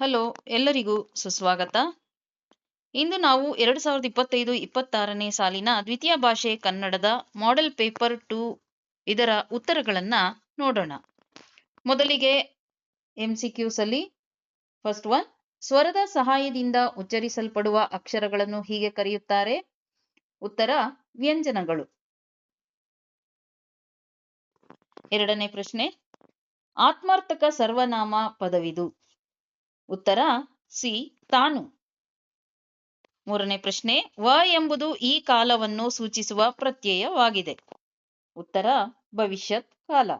Hello, ಎಲ್ಲರಿಗೂ ಸುಸ್ವಾಗತ. ಇಂದು ನಾವು ಎರಡು ಸಾವಿರದ ಇಪ್ಪತ್ತೈದು ಇಪ್ಪತ್ತಾರನೇ ಸಾಲಿನ ದ್ವಿತೀಯ ಭಾಷೆ ಕನ್ನಡದ ಮಾಡೆಲ್ ಪೇಪರ್ ಟು ಇದರ ಉತ್ತರಗಳನ್ನ ನೋಡೋಣ. ಮೊದಲಿಗೆ ಎಂ ಸಿ ಕ್ಯೂಸ್ ಅಲ್ಲಿ ಫಸ್ಟ್ ಒನ್ ಸ್ವರದ ಸಹಾಯದಿಂದ ಉಚ್ಚರಿಸಲ್ಪಡುವ ಅಕ್ಷರಗಳನ್ನು ಹೀಗೆ ಕರೆಯುತ್ತಾರೆ. ಉತ್ತರ, ವ್ಯಂಜನಗಳು. ಎರಡನೇ ಪ್ರಶ್ನೆ, ಆತ್ಮಾರ್ಥಕ ಸರ್ವನಾಮ ಪದವಿದು. ಉತ್ತರ ಸಿ, ತಾನು. ಮೂರನೇ ಪ್ರಶ್ನೆ, ವ ಎಂಬುದು ಈ ಕಾಲವನ್ನು ಸೂಚಿಸುವ ಪ್ರತ್ಯಯವಾಗಿದೆ. ಉತ್ತರ, ಭವಿಷ್ಯತ್ ಕಾಲ.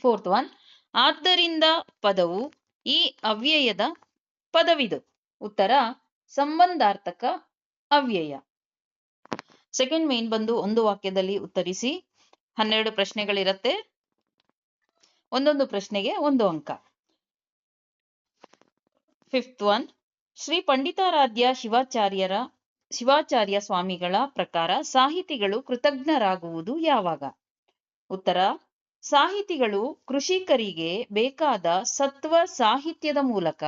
ಫೋರ್ತ್ ಒನ್ ಆದ್ದರಿಂದ ಪದವು ಈ ಅವ್ಯಯದ ಪದವಿದು. ಉತ್ತರ, ಸಂಬಂಧಾರ್ಥಕ ಅವ್ಯಯ. ಸೆಕೆಂಡ್ ಮೇನ್ ಬಂದು ಒಂದು ವಾಕ್ಯದಲ್ಲಿ ಉತ್ತರಿಸಿ. ಹನ್ನೆರಡು ಪ್ರಶ್ನೆಗಳಿರತ್ತೆ. ಒಂದೊಂದು ಪ್ರಶ್ನೆಗೆ ಒಂದು ಅಂಕ. ಫಿಫ್ತ್ ಒನ್ ಶ್ರೀ ಪಂಡಿತಾರಾಧ್ಯ ಶಿವಾಚಾರ್ಯರ ಶಿವಾಚಾರ್ಯ ಸ್ವಾಮಿಗಳ ಪ್ರಕಾರ ಸಾಹಿತಿಗಳು ಕೃತಜ್ಞರಾಗುವುದು ಯಾವಾಗ? ಉತ್ತರ, ಸಾಹಿತಿಗಳು ಕೃಷಿಕರಿಗೆ ಬೇಕಾದ ಸತ್ವ ಸಾಹಿತ್ಯದ ಮೂಲಕ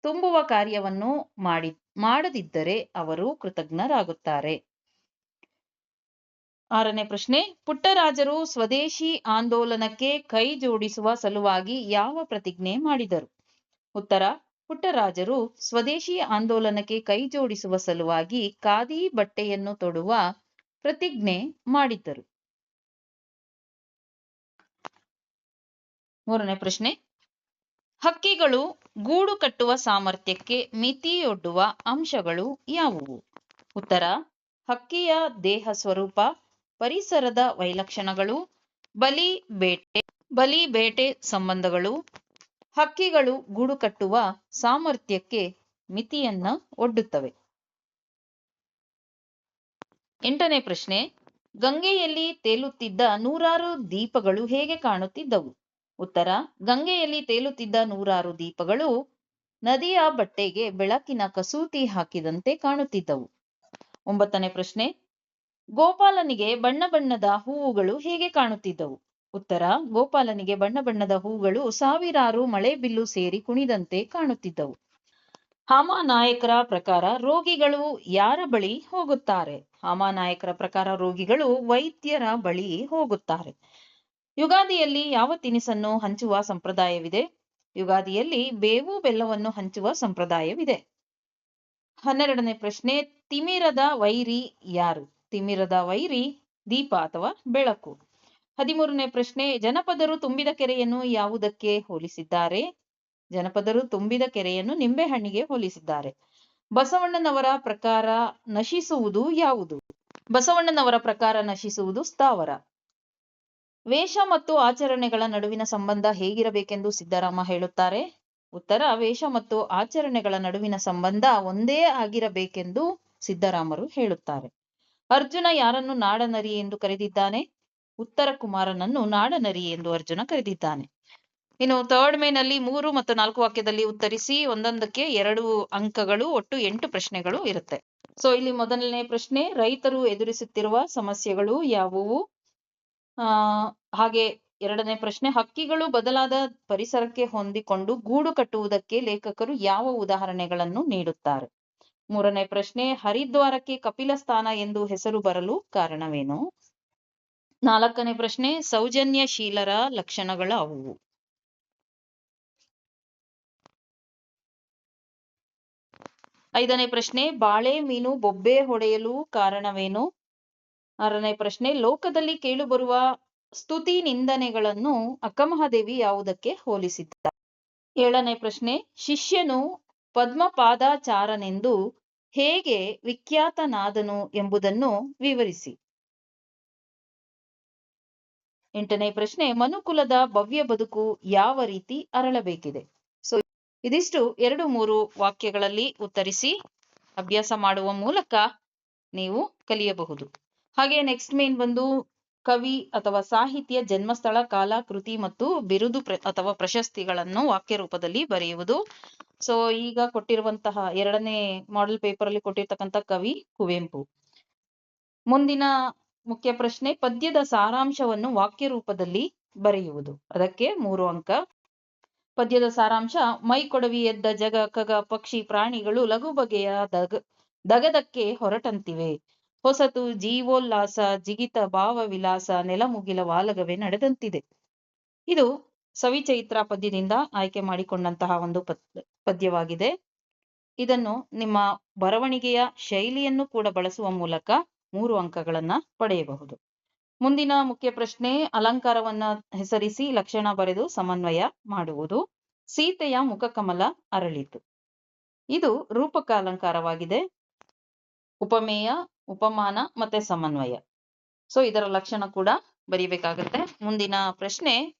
ತುಂಬುವ ಕಾರ್ಯವನ್ನು ಮಾಡಿ, ಮಾಡದಿದ್ದರೆ ಅವರು ಕೃತಜ್ಞರಾಗುತ್ತಾರೆ. ಆರನೇ ಪ್ರಶ್ನೆ, ಪುಟ್ಟರಾಜರು ಸ್ವದೇಶಿ ಆಂದೋಲನಕ್ಕೆ ಕೈ ಜೋಡಿಸುವ ಸಲುವಾಗಿ ಯಾವ ಪ್ರತಿಜ್ಞೆ ಮಾಡಿದರು? ಉತ್ತರ ಪುಟ್ಟರಾಜರು ಸ್ವದೇಶಿ ಆಂದೋಲನಕ್ಕೆ ಕೈಜೋಡಿಸುವ ಸಲುವಾಗಿ ಖಾದಿ ಬಟ್ಟೆಯನ್ನು ತೊಡುವ ಪ್ರತಿಜ್ಞೆ ಮಾಡಿದ್ದರು. ಮೂರನೇ ಪ್ರಶ್ನೆ. ಹಕ್ಕಿಗಳು ಗೂಡು ಕಟ್ಟುವ ಸಾಮರ್ಥ್ಯಕ್ಕೆ ಮಿತಿಯೊಡ್ಡುವ ಅಂಶಗಳು ಯಾವುವು? ಉತ್ತರ. ಹಕ್ಕಿಯ ದೇಹ ಸ್ವರೂಪ, ಪರಿಸರದ ವೈಲಕ್ಷಣಗಳು, ಬಲಿ ಬೇಟೆ ಬಲಿ ಬೇಟೆ ಸಂಬಂಧಗಳು ಹಕ್ಕಿಗಳು ಗೂಡು ಕಟ್ಟುವ ಸಾಮರ್ಥ್ಯಕ್ಕೆ ಮಿತಿಯನ್ನ ಒಡ್ಡುತ್ತವೆ. ಎಂಟನೇ ಪ್ರಶ್ನೆ, ಗಂಗೆಯಲ್ಲಿ ತೇಲುತ್ತಿದ್ದ ನೂರಾರು ದೀಪಗಳು ಹೇಗೆ ಕಾಣುತ್ತಿದ್ದವು? ಉತ್ತರ, ಗಂಗೆಯಲ್ಲಿ ತೇಲುತ್ತಿದ್ದ ನೂರಾರು ದೀಪಗಳು ನದಿಯ ಬಟ್ಟೆಗೆ ಬೆಳಕಿನ ಕಸೂತಿ ಹಾಕಿದಂತೆ ಕಾಣುತ್ತಿದ್ದವು. ಒಂಬತ್ತನೇ ಪ್ರಶ್ನೆ, ಗೋಪಾಲನಿಗೆ ಬಣ್ಣ ಬಣ್ಣದ ಹೂವುಗಳು ಹೇಗೆ ಕಾಣುತ್ತಿದ್ದವು? ಉತ್ತರ, ಗೋಪಾಲನಿಗೆ ಬಣ್ಣ ಬಣ್ಣದ ಹೂಗಳು ಸಾವಿರಾರು ಮಳೆ ಬಿಲ್ಲು ಸೇರಿ ಕುಣಿದಂತೆ ಕಾಣುತ್ತಿದ್ದವು. ಹಾಮಾನಾಯಕರ ಪ್ರಕಾರ ರೋಗಿಗಳು ಯಾರ ಬಳಿ ಹೋಗುತ್ತಾರೆ? ಹಾಮಾನಾಯಕರ ಪ್ರಕಾರ ರೋಗಿಗಳು ವೈದ್ಯರ ಬಳಿ ಹೋಗುತ್ತಾರೆ. ಯುಗಾದಿಯಲ್ಲಿ ಯಾವ ತಿನಿಸನ್ನು ಹಂಚುವ ಸಂಪ್ರದಾಯವಿದೆ? ಯುಗಾದಿಯಲ್ಲಿ ಬೇವು ಬೆಲ್ಲವನ್ನು ಹಂಚುವ ಸಂಪ್ರದಾಯವಿದೆ. ಹನ್ನೆರಡನೇ ಪ್ರಶ್ನೆ, ತಿಮಿರದ ವೈರಿ ಯಾರು? ತಿಮಿರದ ವೈರಿ ದೀಪ ಅಥವಾ ಬೆಳಕು? ಹದಿಮೂರನೇ ಪ್ರಶ್ನೆ, ಜನಪದರು ತುಂಬಿದ ಕೆರೆಯನ್ನು ಯಾವುದಕ್ಕೆ ಹೋಲಿಸಿದ್ದಾರೆ? ಜನಪದರು ತುಂಬಿದ ಕೆರೆಯನ್ನು ನಿಂಬೆಹಣ್ಣಿಗೆ ಹೋಲಿಸಿದ್ದಾರೆ. ಬಸವಣ್ಣನವರ ಪ್ರಕಾರ ನಶಿಸುವುದು ಯಾವುದು? ಬಸವಣ್ಣನವರ ಪ್ರಕಾರ ನಶಿಸುವುದು ಸ್ಥಾವರ. ವೇಷ ಮತ್ತು ಆಚರಣೆಗಳ ನಡುವಿನ ಸಂಬಂಧ ಹೇಗಿರಬೇಕೆಂದು ಸಿದ್ದರಾಮ ಹೇಳುತ್ತಾರೆ? ಉತ್ತರ, ವೇಷ ಮತ್ತು ಆಚರಣೆಗಳ ನಡುವಿನ ಸಂಬಂಧ ಒಂದೇ ಆಗಿರಬೇಕೆಂದು ಸಿದ್ದರಾಮರು ಹೇಳುತ್ತಾರೆ. ಅರ್ಜುನ ಯಾರನ್ನು ನಾಡನರಿ ಎಂದು ಕರೆದಿದ್ದಾನೆ? ಉತ್ತರ ಕುಮಾರನನ್ನು ನಾಡನರಿ ಎಂದು ಅರ್ಜುನ ಕರೆದಿದ್ದಾನೆ. ಇನ್ನು ಥರ್ಡ್ ಮೇನಲ್ಲಿ ಮೂರು ಮತ್ತು ನಾಲ್ಕು ವಾಕ್ಯದಲ್ಲಿ ಉತ್ತರಿಸಿ ಒಂದೊಂದಕ್ಕೆ ಎರಡು ಅಂಕಗಳು, ಒಟ್ಟು ಎಂಟು ಪ್ರಶ್ನೆಗಳು ಇರುತ್ತೆ. ಸೊ ಇಲ್ಲಿ ಮೊದಲನೇ ಪ್ರಶ್ನೆ, ರೈತರು ಎದುರಿಸುತ್ತಿರುವ ಸಮಸ್ಯೆಗಳು ಯಾವುವು? ಆ, ಹಾಗೆ ಎರಡನೇ ಪ್ರಶ್ನೆ, ಹಕ್ಕಿಗಳು ಬದಲಾದ ಪರಿಸರಕ್ಕೆ ಹೊಂದಿಕೊಂಡು ಗೂಡು ಕಟ್ಟುವುದಕ್ಕೆ ಲೇಖಕರು ಯಾವ ಉದಾಹರಣೆಗಳನ್ನು ನೀಡುತ್ತಾರೆ? ಮೂರನೇ ಪ್ರಶ್ನೆ, ಹರಿದ್ವಾರಕ್ಕೆ ಕಪಿಲ ಸ್ಥಾನ ಎಂದು ಹೆಸರು ಬರಲು ಕಾರಣವೇನು? ನಾಲ್ಕನೇ ಪ್ರಶ್ನೆ, ಸೌಜನ್ಯಶೀಲರ ಲಕ್ಷಣಗಳಾವುವು ಐದನೇ ಪ್ರಶ್ನೆ, ಬಾಳೆ ಮೀನು ಬೊಬ್ಬೆ ಹೊಡೆಯಲು ಕಾರಣವೇನು? ಆರನೇ ಪ್ರಶ್ನೆ, ಲೋಕದಲ್ಲಿ ಕೇಳುಬರುವ ಸ್ತುತಿ ನಿಂದನೆಗಳನ್ನು ಅಕ್ಕಮಹಾದೇವಿ ಯಾವುದಕ್ಕೆ ಹೋಲಿಸಿದ್ದ ಏಳನೇ ಪ್ರಶ್ನೆ, ಶಿಷ್ಯನು ಪದ್ಮಪಾದಾಚಾರನೆಂದು ಹೇಗೆ ವಿಖ್ಯಾತನಾದನು ಎಂಬುದನ್ನು ವಿವರಿಸಿ. ಎಂಟನೇ ಪ್ರಶ್ನೆ, ಮನುಕುಲದ ಭವ್ಯ ಬದುಕು ಯಾವ ರೀತಿ ಅರಳಬೇಕಿದೆ? ಸೊ ಇದಿಷ್ಟು ಎರಡು ಮೂರು ವಾಕ್ಯಗಳಲ್ಲಿ ಉತ್ತರಿಸಿ ಅಭ್ಯಾಸ ಮಾಡುವ ಮೂಲಕ ನೀವು ಕಲಿಯಬಹುದು. ಹಾಗೆ ನೆಕ್ಸ್ಟ್ ಮೇನ್ ಬಂದು ಕವಿ ಅಥವಾ ಸಾಹಿತ್ಯ, ಜನ್ಮಸ್ಥಳ ಕಾಲ ಕೃತಿ ಮತ್ತು ಬಿರುದು ಅಥವಾ ಪ್ರಶಸ್ತಿಗಳನ್ನು ವಾಕ್ಯ ರೂಪದಲ್ಲಿ ಬರೆಯುವುದು. ಸೊ ಈಗ ಕೊಟ್ಟಿರುವಂತಹ ಎರಡನೇ ಮಾಡೆಲ್ ಪೇಪರ್ ಅಲ್ಲಿ ಕೊಟ್ಟಿರ್ತಕ್ಕಂಥ ಕವಿ ಕುವೆಂಪು. ಮುಂದಿನ ಮುಖ್ಯ ಪ್ರಶ್ನೆ, ಪದ್ಯದ ಸಾರಾಂಶವನ್ನು ವಾಕ್ಯ ರೂಪದಲ್ಲಿ ಬರೆಯುವುದು. ಅದಕ್ಕೆ ಮೂರು ಅಂಕ. ಪದ್ಯದ ಸಾರಾಂಶ, ಮೈ ಕೊಡವಿ ಎದ್ದ ಜಗ, ಕಗ, ಪಕ್ಷಿ, ಪ್ರಾಣಿಗಳು ಲಘು ಬಗೆಯ ದಗ, ದಗದಕ್ಕೆ ಹೊರಟಂತಿವೆ. ಹೊಸತು ಜೀವೋಲ್ಲಾಸ, ಜಿಗಿತ ಭಾವ ವಿಲಾಸ ನೆಲಮುಗಿಲ ವಾಲಗವೇ ನಡೆದಂತಿದೆ. ಇದು ಸವಿಚೈತ್ರ ಪದ್ಯದಿಂದ ಆಯ್ಕೆ ಮಾಡಿಕೊಂಡಂತಹ ಒಂದು ಪದ್, ಪದ್ಯವಾಗಿದೆ. ಇದನ್ನು ನಿಮ್ಮ ಬರವಣಿಗೆಯ ಶೈಲಿಯನ್ನು ಕೂಡ ಬಳಸುವ ಮೂಲಕ ಮೂರು ಅಂಕಗಳನ್ನ ಪಡೆಯಬಹುದು. ಮುಂದಿನ ಮುಖ್ಯ ಪ್ರಶ್ನೆ, ಅಲಂಕಾರವನ್ನ ಹೆಸರಿಸಿ ಲಕ್ಷಣ ಬರೆದು ಸಮನ್ವಯ ಮಾಡುವುದು. ಸೀತೆಯ ಮುಖಕಮಲ ಅರಳಿತು. ಇದು ರೂಪಕ ಅಲಂಕಾರವಾಗಿದೆ. ಉಪಮೇಯ, ಉಪಮಾನ ಮತ್ತೆ ಸಮನ್ವಯ. ಸೊ ಇದರ ಲಕ್ಷಣ ಕೂಡ ಬರೀಬೇಕಾಗತ್ತೆ. ಮುಂದಿನ ಪ್ರಶ್ನೆ,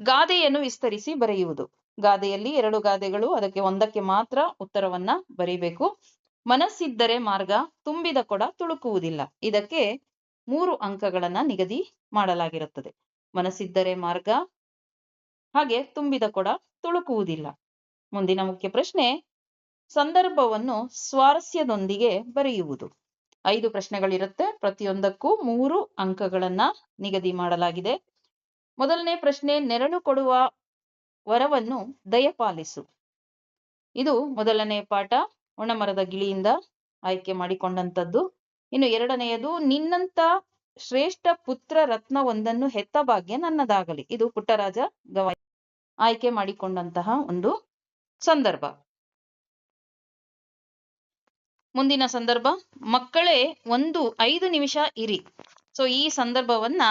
ಗಾದೆಯನ್ನು ವಿಸ್ತರಿಸಿ ಬರೆಯುವುದು. ಗಾದೆಯಲ್ಲಿ ಎರಡು ಗಾದೆಗಳು, ಅದಕ್ಕೆ ಒಂದಕ್ಕೆ ಮಾತ್ರ ಉತ್ತರವನ್ನ ಬರೀಬೇಕು. ಮನಸ್ಸಿದ್ದರೆ ಮಾರ್ಗ, ತುಂಬಿದ ಕೊಡ ತುಳುಕುವುದಿಲ್ಲ. ಇದಕ್ಕೆ ಮೂರು ಅಂಕಗಳನ್ನ ನಿಗದಿ ಮಾಡಲಾಗಿರುತ್ತದೆ. ಮನಸ್ಸಿದ್ದರೆ ಮಾರ್ಗ, ಹಾಗೆ ತುಂಬಿದ ಕೊಡ ತುಳುಕುವುದಿಲ್ಲ. ಮುಂದಿನ ಮುಖ್ಯ ಪ್ರಶ್ನೆ, ಸಂದರ್ಭವನ್ನು ಸ್ವಾರಸ್ಯದೊಂದಿಗೆ ಬರೆಯುವುದು. ಐದು ಪ್ರಶ್ನೆಗಳಿರುತ್ತೆ. ಪ್ರತಿಯೊಂದಕ್ಕೂ ಮೂರು ಅಂಕಗಳನ್ನ ನಿಗದಿ ಮಾಡಲಾಗಿದೆ. ಮೊದಲನೇ ಪ್ರಶ್ನೆ, ನೆರಳು ಕೊಡುವ ವರವನ್ನು ದಯಪಾಲಿಸು. ಇದು ಮೊದಲನೇ ಪಾಠ. ಒಣಮರದ ಗಿಳಿಯಿಂದ ಆಯ್ಕೆ ಮಾಡಿಕೊಂಡಂತದ್ದು ಇನ್ನು ಎರಡನೆಯದು ನಿನ್ನಂತ ಶ್ರೇಷ್ಠ ಪುತ್ರ ರತ್ನವೊಂದನ್ನು ಹೆತ್ತ ಭಾಗ್ಯ ನನ್ನದಾಗಲಿ. ಇದು ಪುಟ್ಟರಾಜ ಗವಾಯಿ ಆಯ್ಕೆ ಮಾಡಿಕೊಂಡಂತಹ ಒಂದು ಸಂದರ್ಭ. ಮುಂದಿನ ಸಂದರ್ಭ, ಮಕ್ಕಳೇ ಒಂದು ಐದು ನಿಮಿಷ ಇರಿ. ಸೊ, ಈ ಸಂದರ್ಭವನ್ನ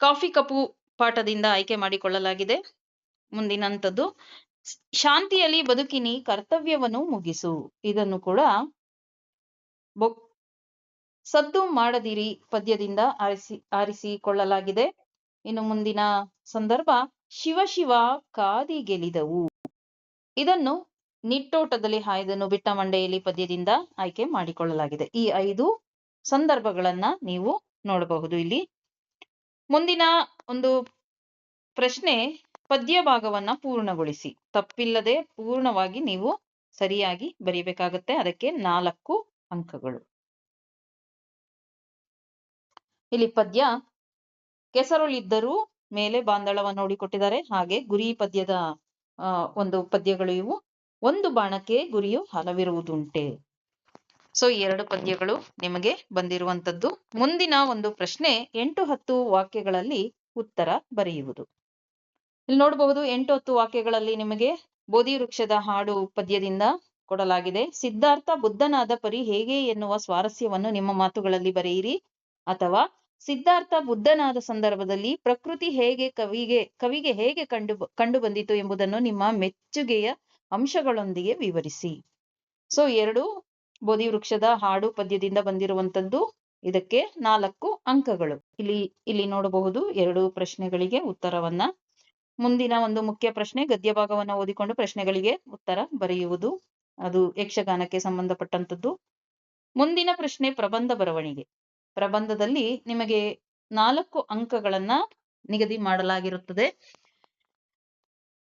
ಕಾಫಿ ಕಪು ಪಾಠದಿಂದ ಆಯ್ಕೆ ಮಾಡಿಕೊಳ್ಳಲಾಗಿದೆ. ಮುಂದಿನಂಥದ್ದು ಶಾಂತಿಯಲ್ಲಿ ಬದುಕಿನಿ, ಕರ್ತವ್ಯವನ್ನು ಮುಗಿಸು. ಇದನ್ನು ಕೂಡ ಬೊ, ಸದ್ದು ಮಾಡದಿರಿ, ಪದ್ಯದಿಂದ ಆರಿಸಿ, ಆರಿಸಿಕೊಳ್ಳಲಾಗಿದೆ. ಇನ್ನು ಮುಂದಿನ ಸಂದರ್ಭ ಶಿವಶಿವ ಶಿವ ಕಾದಿ ಗೆಲಿದವು ಇದನ್ನು ನಿಟ್ಟೋಟದಲ್ಲಿ ಹಾಯ್ದನು ಬಿಟ್ಟ ಮಂಡೆಯಲ್ಲಿ ಪದ್ಯದಿಂದ ಆಯ್ಕೆ ಮಾಡಿಕೊಳ್ಳಲಾಗಿದೆ. ಈ ಐದು ಸಂದರ್ಭಗಳನ್ನ ನೀವು ನೋಡಬಹುದು ಇಲ್ಲಿ. ಮುಂದಿನ ಒಂದು ಪ್ರಶ್ನೆ ಪದ್ಯ ಭಾಗವನ್ನ ಪೂರ್ಣಗೊಳಿಸಿ. ತಪ್ಪಿಲ್ಲದೆ ಪೂರ್ಣವಾಗಿ ನೀವು ಸರಿಯಾಗಿ ಬರೀಬೇಕಾಗತ್ತೆ. ಅದಕ್ಕೆ ನಾಲ್ಕು ಅಂಕಗಳು. ಇಲ್ಲಿ ಪದ್ಯ ಕೆಸರುಳಿದ್ದರೂ ಮೇಲೆ ಬಾಂದಳವನ್ನು ನೋಡಿಕೊಟ್ಟಿದ್ದಾರೆ. ಹಾಗೆ ಗುರಿ ಪದ್ಯದ ಒಂದು ಪದ್ಯಗಳು ಇವು. ಒಂದು ಬಾಣಕ್ಕೆ ಗುರಿಯು ಹಲವಿರುವುದುಂಟೆ. ಸೊ, ಈ ಎರಡು ಪದ್ಯಗಳು ನಿಮಗೆ ಬಂದಿರುವಂತದ್ದು ಮುಂದಿನ ಒಂದು ಪ್ರಶ್ನೆ, ಎಂಟು ಹತ್ತು ವಾಕ್ಯಗಳಲ್ಲಿ ಉತ್ತರ ಬರೆಯುವುದು. ಇಲ್ಲಿ ನೋಡಬಹುದು ಎಂಟು ಹತ್ತು ವಾಕ್ಯಗಳಲ್ಲಿ ನಿಮಗೆ ಬೋಧಿ ವೃಕ್ಷದ ಹಾಡು ಪದ್ಯದಿಂದ ಕೊಡಲಾಗಿದೆ. ಸಿದ್ಧಾರ್ಥ ಬುದ್ಧನಾದ ಪರಿ ಹೇಗೆ ಎನ್ನುವ ಸ್ವಾರಸ್ಯವನ್ನು ನಿಮ್ಮ ಮಾತುಗಳಲ್ಲಿ ಬರೆಯಿರಿ. ಅಥವಾ ಸಿದ್ಧಾರ್ಥ ಬುದ್ಧನಾದ ಸಂದರ್ಭದಲ್ಲಿ ಪ್ರಕೃತಿ ಹೇಗೆ ಕವಿಗೆ ಕವಿಗೆ ಹೇಗೆ ಕಂಡು ಕಂಡು ಬಂದಿತು ಎಂಬುದನ್ನು ನಿಮ್ಮ ಮೆಚ್ಚುಗೆಯ ಅಂಶಗಳೊಂದಿಗೆ ವಿವರಿಸಿ. ಸೊ, ಎರಡು ಬೋಧಿ ವೃಕ್ಷದ ಹಾಡು ಪದ್ಯದಿಂದ ಬಂದಿರುವಂತದ್ದು ಇದಕ್ಕೆ ನಾಲ್ಕು ಅಂಕಗಳು. ಇಲ್ಲಿ ಇಲ್ಲಿ ನೋಡಬಹುದು ಎರಡು ಪ್ರಶ್ನೆಗಳಿಗೆ ಉತ್ತರವನ್ನ. ಮುಂದಿನ ಒಂದು ಮುಖ್ಯ ಪ್ರಶ್ನೆ, ಗದ್ಯ ಭಾಗವನ್ನ ಓದಿಕೊಂಡು ಪ್ರಶ್ನೆಗಳಿಗೆ ಉತ್ತರ ಬರೆಯುವುದು. ಅದು ಯಕ್ಷಗಾನಕ್ಕೆ ಸಂಬಂಧಪಟ್ಟಂತದ್ದು. ಮುಂದಿನ ಪ್ರಶ್ನೆ, ಪ್ರಬಂಧ ಬರವಣಿಗೆ. ಪ್ರಬಂಧದಲ್ಲಿ ನಿಮಗೆ ನಾಲ್ಕು ಅಂಕಗಳನ್ನ ನಿಗದಿ ಮಾಡಲಾಗಿರುತ್ತದೆ.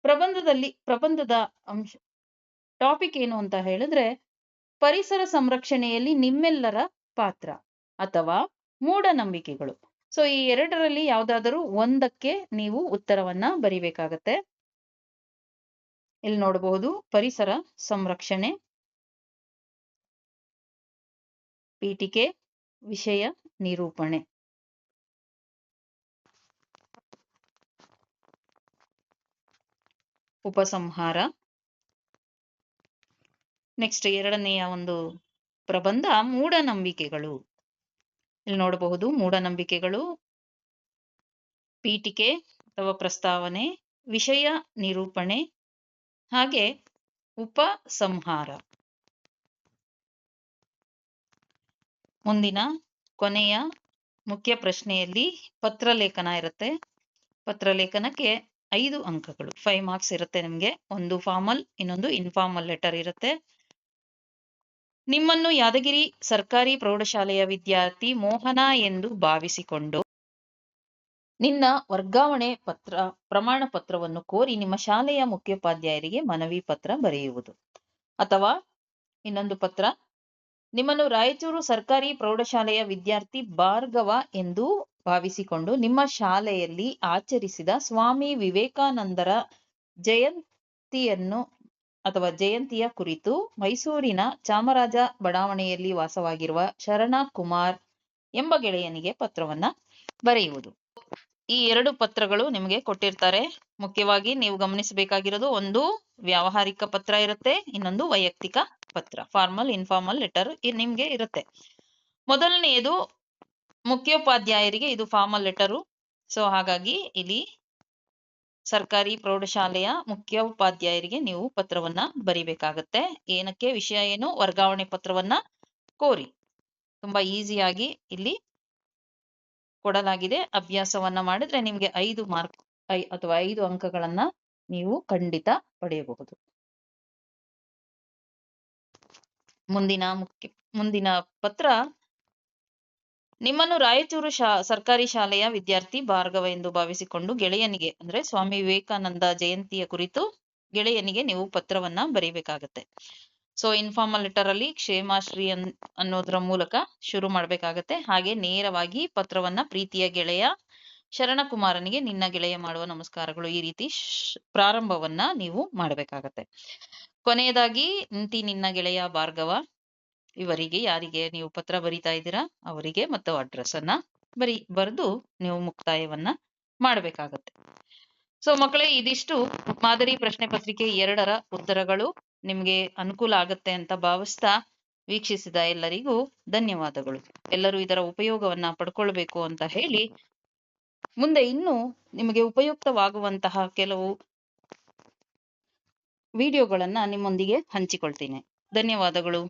ಪ್ರಬಂಧದಲ್ಲಿ, ಪ್ರಬಂಧದ ಅಂಶ ಟಾಪಿಕ್ ಏನು ಅಂತ ಹೇಳಿದ್ರೆ, ಪರಿಸರ ಸಂರಕ್ಷಣೆಯಲ್ಲಿ ನಿಮ್ಮೆಲ್ಲರ ಪಾತ್ರ ಅಥವಾ ಮೂಢನಂಬಿಕೆಗಳು. ಸೊ ಈ ಎರಡರಲ್ಲಿ ಯಾವುದಾದರೂ ಒಂದಕ್ಕೆ ನೀವು ಉತ್ತರವನ್ನ ಬರಿಬೇಕಾಗತ್ತೆ. ಇಲ್ಲಿ ನೋಡಬಹುದು ಪರಿಸರ ಸಂರಕ್ಷಣೆ, ಪೀಠಿಕೆ, ವಿಷಯ ನಿರೂಪಣೆ. ಉಪಸಂಹಾರ. ನೆಕ್ಸ್ಟ್ ಎರಡನೆಯ ಒಂದು ಪ್ರಬಂಧ ಮೂಢನಂಬಿಕೆಗಳು. ಇಲ್ಲಿ ನೋಡಬಹುದು ಮೂಢನಂಬಿಕೆಗಳು, ಪೀಠಿಕೆ ಅಥವಾ ಪ್ರಸ್ತಾವನೆ, ವಿಷಯ ನಿರೂಪಣೆ, ಹಾಗೆ ಉಪಸಂಹಾರ. ಮುಂದಿನ ಕೊನೆಯ ಮುಖ್ಯ ಪ್ರಶ್ನೆಯಲ್ಲಿ ಪತ್ರಲೇಖನ ಇರುತ್ತೆ. ಪತ್ರಲೇಖನಕ್ಕೆ ಐದು ಅಂಕಗಳು. ಫೈವ್ ಮಾರ್ಕ್ಸ್ ಇರುತ್ತೆ ನಿಮಗೆ. ಒಂದು ಫಾರ್ಮಲ್ ಇನ್ನೊಂದು ಇನ್ಫಾರ್ಮಲ್ ಲೆಟರ್ ಇರುತ್ತೆ. ನಿಮ್ಮನ್ನು ಯಾದಗಿರಿ ಸರ್ಕಾರಿ ಪ್ರೌಢಶಾಲೆಯ ವಿದ್ಯಾರ್ಥಿ ಮೋಹನ ಎಂದು ಭಾವಿಸಿಕೊಂಡು ನಿನ್ನ ವರ್ಗಾವಣೆ ಪತ್ರ, ಪ್ರಮಾಣ ಪತ್ರವನ್ನು ಕೋರಿ ನಿಮ್ಮ ಶಾಲೆಯ ಮುಖ್ಯೋಪಾಧ್ಯಾಯರಿಗೆ ಮನವಿ ಪತ್ರ ಬರೆಯುವುದು. ಅಥವಾ ಇನ್ನೊಂದು ಪತ್ರ, ನಿಮ್ಮನ್ನು ರಾಯಚೂರು ಸರ್ಕಾರಿ ಪ್ರೌಢಶಾಲೆಯ ವಿದ್ಯಾರ್ಥಿ ಭಾರ್ಗವ ಎಂದು ಭಾವಿಸಿಕೊಂಡು ನಿಮ್ಮ ಶಾಲೆಯಲ್ಲಿ ಆಚರಿಸಿದ ಸ್ವಾಮಿ ವಿವೇಕಾನಂದರ ಜಯಂತಿಯನ್ನು ಅಥವಾ ಜಯಂತಿಯ ಕುರಿತು ಮೈಸೂರಿನ ಚಾಮರಾಜ ಬಡಾವಣೆಯಲ್ಲಿ ವಾಸವಾಗಿರುವ ಶರಣ ಕುಮಾರ್ ಎಂಬ ಗೆಳೆಯನಿಗೆ ಪತ್ರವನ್ನ ಬರೆಯುವುದು. ಈ ಎರಡು ಪತ್ರಗಳು ನಿಮಗೆ ಕೊಟ್ಟಿರ್ತಾರೆ. ಮುಖ್ಯವಾಗಿ ನೀವು ಗಮನಿಸಬೇಕಾಗಿರೋದು ಒಂದು ವ್ಯಾವಹಾರಿಕ ಪತ್ರ ಇರುತ್ತೆ, ಇನ್ನೊಂದು ವೈಯಕ್ತಿಕ ಪತ್ರ. ಫಾರ್ಮಲ್ ಇನ್ಫಾರ್ಮಲ್ ಲೆಟರ್ ನಿಮ್ಗೆ ಇರುತ್ತೆ. ಮೊದಲನೆಯದು ಮುಖ್ಯೋಪಾಧ್ಯಾಯರಿಗೆ ಇದು ಫಾರ್ಮಲ್ ಲೆಟರು ಸೊ ಹಾಗಾಗಿ ಇಲ್ಲಿ ಸರ್ಕಾರಿ ಪ್ರೌಢಶಾಲೆಯ ಮುಖ್ಯೋಪಾಧ್ಯಾಯರಿಗೆ ನೀವು ಪತ್ರವನ್ನ ಬರಿಬೇಕಾಗತ್ತೆ. ಏನಕ್ಕೆ? ವಿಷಯ ಏನು? ವರ್ಗಾವಣೆ ಪತ್ರವನ್ನ ಕೋರಿ. ತುಂಬಾ ಈಸಿಯಾಗಿ ಇಲ್ಲಿ ಕೊಡಲಾಗಿದೆ. ಅಭ್ಯಾಸವನ್ನ ಮಾಡಿದ್ರೆ ನಿಮ್ಗೆ ಐದು ಮಾರ್ಕ್, ಐ ಅಥವಾ ಐದು ಅಂಕಗಳನ್ನ ನೀವು ಖಂಡಿತ ಪಡೆಯಬಹುದು. ಮುಂದಿನ ಮುಖ್ಯ, ಮುಂದಿನ ಪತ್ರ ನಿಮ್ಮನ್ನು ರಾಯಚೂರು ಶಾ, ಸರ್ಕಾರಿ ಶಾಲೆಯ ವಿದ್ಯಾರ್ಥಿ ಭಾರ್ಗವ ಎಂದು ಭಾವಿಸಿಕೊಂಡು ಗೆಳೆಯನಿಗೆ, ಅಂದ್ರೆ ಸ್ವಾಮಿ ವಿವೇಕಾನಂದ ಜಯಂತಿಯ ಕುರಿತು ಗೆಳೆಯನಿಗೆ ನೀವು ಪತ್ರವನ್ನ ಬರೀಬೇಕಾಗತ್ತೆ ಸೊ ಇನ್ಫಾರ್ಮಲ್ ಲೆಟರ್ ಅಲ್ಲಿ ಕ್ಷೇಮಾಶ್ರೀ ಅನ್, ಅನ್ನೋದ್ರ ಮೂಲಕ ಶುರು ಮಾಡ್ಬೇಕಾಗತ್ತೆ ಹಾಗೆ ನೇರವಾಗಿ ಪತ್ರವನ್ನ ಪ್ರೀತಿಯ ಗೆಳೆಯ ಶರಣಕುಮಾರನಿಗೆ ನಿನ್ನ ಗೆಳೆಯ ಮಾಡುವ ನಮಸ್ಕಾರಗಳು ಈ ರೀತಿ ಪ್ರಾರಂಭವನ್ನ ನೀವು ಮಾಡ್ಬೇಕಾಗತ್ತೆ. ಕೊನೆಯದಾಗಿ, ನಿಂತಿ ನಿನ್ನ ಗೆಳೆಯ ಭಾರ್ಗವ ಇವರಿಗೆ ಯಾರಿಗೆ ನೀವು ಪತ್ರ ಬರಿತಾ ಇದ್ದೀರಾ, ಅವರಿಗೆ ಮತ್ತು ಅಡ್ರೆಸ್ ಅನ್ನ ಬರಿ ಬರೆದು ನೀವು ಮುಕ್ತಾಯವನ್ನ ಮಾಡಬೇಕಾಗತ್ತೆ. ಸೊ ಮಕ್ಕಳೇ, ಇದಿಷ್ಟು ಮಾದರಿ ಪ್ರಶ್ನೆ ಪತ್ರಿಕೆ ಎರಡರ ಉತ್ತರಗಳು ನಿಮಗೆ ಅನುಕೂಲ ಆಗತ್ತೆ ಅಂತ ಭಾವಿಸ್ತಾ ವೀಕ್ಷಿಸಿದ ಎಲ್ಲರಿಗೂ ಧನ್ಯವಾದಗಳು. ಎಲ್ಲರೂ ಇದರ ಉಪಯೋಗವನ್ನ ಪಡ್ಕೊಳ್ಬೇಕು ಅಂತ ಹೇಳಿ ಮುಂದೆ ಇನ್ನು ನಿಮಗೆ ಉಪಯುಕ್ತವಾಗುವಂತಹ ಕೆಲವು ವಿಡಿಯೋಗಳನ್ನ ನಿಮ್ಮೊಂದಿಗೆ ಹಂಚಿಕೊಳ್ತೀನಿ. ಧನ್ಯವಾದಗಳು.